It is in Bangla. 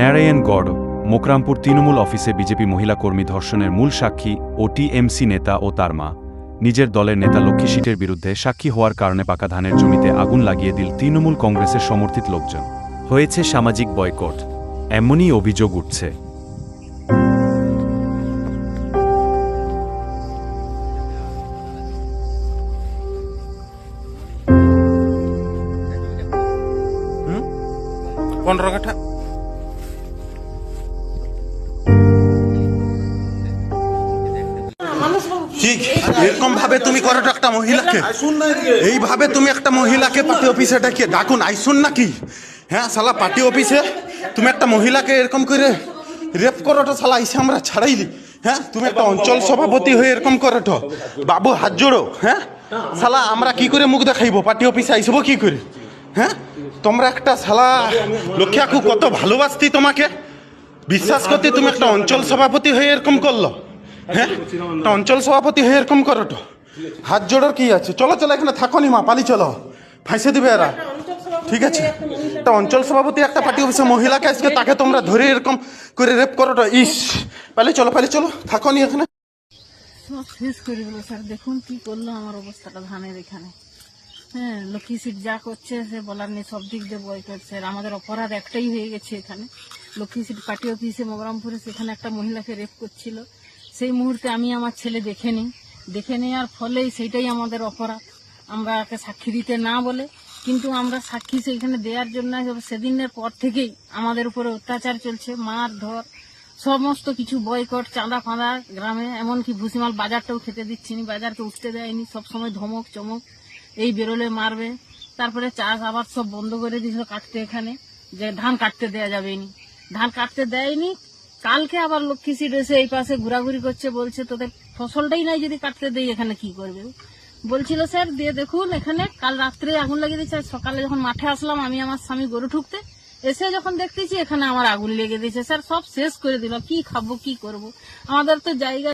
নারায়ণগড় মোকরামপুর তৃণমূল অফিসে বিজেপি মহিলা কর্মী ধর্ষণের মূল সাক্ষী ও টিএমসি নেতা ও তার মা। নিজের দলের নেতা লক্ষ্মী সিটের বিরুদ্ধে সাক্ষী হওয়ার কারণে পাকা ধানের জমিতে আগুন লাগিয়ে দিল তৃণমূল কংগ্রেসের সমর্থিত লোকজন। হয়েছে সামাজিক বয়কট। এমনই অভিযোগ উঠছে। পনেরো কাঠা। ঠিক এরকম ভাবে তুমি করো একটা মহিলাকে, এইভাবে তুমি একটা মহিলাকে পার্টি অফিসে ডেকে ডাকুন, আইসুন নাকি? হ্যাঁ সালা পার্টি অফিসে তুমি একটা মহিলাকে এরকম করে রেপ করোটো সালা আইসে আমরা ছাড়াইলি। হ্যাঁ তুমি একটা অঞ্চল সভাপতি হয়ে এরকম করোটো। বাবু, হাত জোড়ো হ্যাঁ? সালা আমরা কি করে মুখ দেখাইবো? পার্টি অফিসে আইসবো কি করে? হ্যাঁ? তোমরা একটা সালা লক্ষ্যাকু কত ভালোবাসতি তোমাকে। বিশ্বাস করতে তুমি একটা অঞ্চল সভাপতি হয়ে এরকম করল। হ্যাঁ একটা অঞ্চল সভাপতি হয়ে এরকম করো তো। হাত জোড়ার কি আছে? চলো চলো, এখানে থাকো নি মা, পালি চলো। ফাঁসে দিবে এরা। ঠিক আছে? একটা অঞ্চল সভাপতি একটা পার্টি অফিসে মহিলাকে আজকে তাকে তোমরা ধরে এরকম করে রেপ করো তো? ইস! পালি চলো পালি চলো থাকো নি এখানে শেষ করে দিল স্যার, দেখুন কি করল আমার অবস্থাটা ধানের এখানে। হ্যাঁ লক্ষ্মী সিট যা করছে, সে বলার নেই, সব দিক দিয়ে বয় করছে। আমাদের অপরাধ একটাই হয়ে গেছে এখানে। লক্ষ্মী সিট পার্টি অফিসে, মগরামপুরে, সেখানে একটা মহিলাকে রেপ করছিল। সেই মুহূর্তে আমি আমার ছেলে দেখে নিই। দেখে নেওয়ার ফলেই সেইটাই আমাদের অপরাধ। আমরা সাক্ষী দিতে না বলে, কিন্তু আমরা সাক্ষী সেইখানে দেওয়ার জন্য সেদিনের পর থেকেই আমাদের উপরে অত্যাচার চলছে, মার ধর, সমস্ত কিছু বয়কট চাঁদা ফাঁদা গ্রামে, এমনকি ভুসিমাল বাজারটাও খেতে দিচ্ছি নি বাজারকে উঠতে দেয়নি সব সময় ধমক, চমক, এই বেরোলে মারবে। তারপরে চাষ আবাদ সব বন্ধ করে দিয়েছিল কাটতে এখানে, যে ধান কাটতে দেয়া যাবে নি। ধান কাটতে দেয়নি কালকে আবার লক্ষ্মী সিট এসে এই পাশে ঘোরাঘুরি করছে, বলছে, তোদের ফসলটাই নাই যদি কাটতে দেই, এখানে কি করবে? বলছিল, স্যার, দিয়ে দেখুন, এখানে কাল রাত্রে আগুন লাগিয়ে দিয়েছে সকালে যখন মাঠে আসলাম, আমি আমার স্বামী গরু ঠুকতে এসে যখন দেখতেছি, এখানে আমার আগুন লেগে দিয়েছে। স্যার, সব শেষ করে দিল, কি খাব, কি করব? আমাদের তো জায়গা